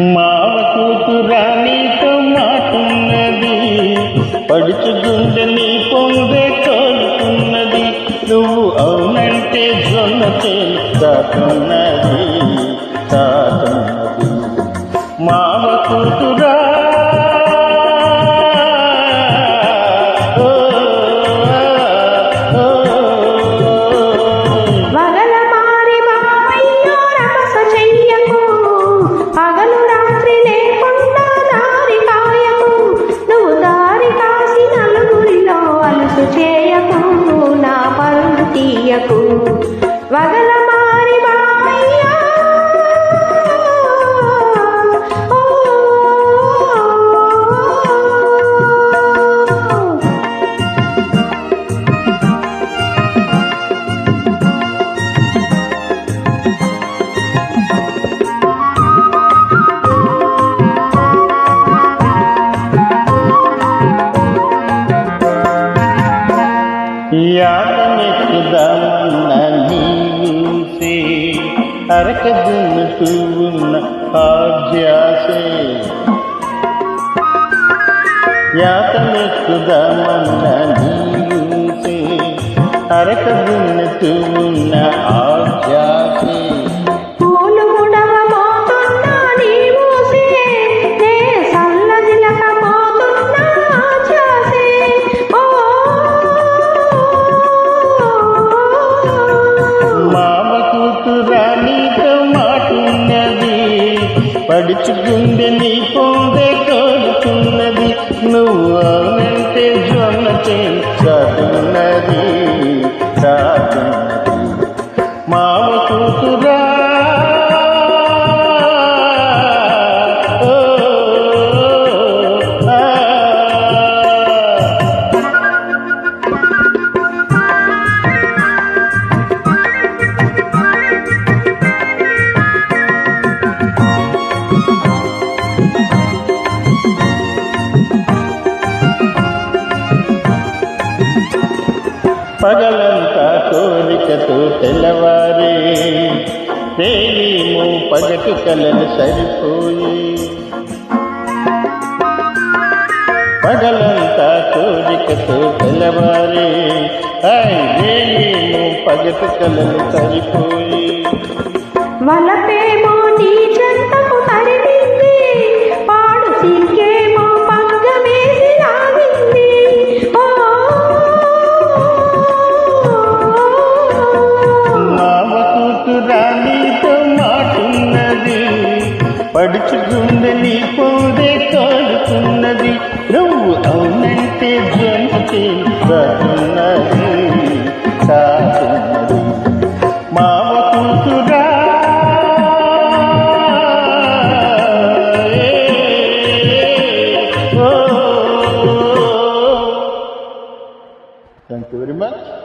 మావ కూతురా మాటున్నది. పడుచు గుండెని పొందే కోరుకున్నది నువ్వు అవునంటే జొన్న చేను కాకున్నది కాకున్నది మావ కూతురా అరక దున్నుతూ ఉన్న ఆధ్యాసే యాతనెక్కుదామన్న నీసే అరక దున్నుతూ ఉన్న ఆధ్యాసే పడుచుకుంది నీ పొందే కోరుతున్నది నువ్వు పగలంతా కోరికతో తెల్లవారే తేలీము పగటి కలను సరిపోయి పగలంతా కోరికతో తెల్లవారే తేలీము పగటి కలను సరిపోయి వలపేమో పడుచు గుండెని పోదే కాలుతున్నది నువ్వు అవునంటే ధ్వని చేస్తున్నది సాగున్నది మామ కూతురా Thank you very much.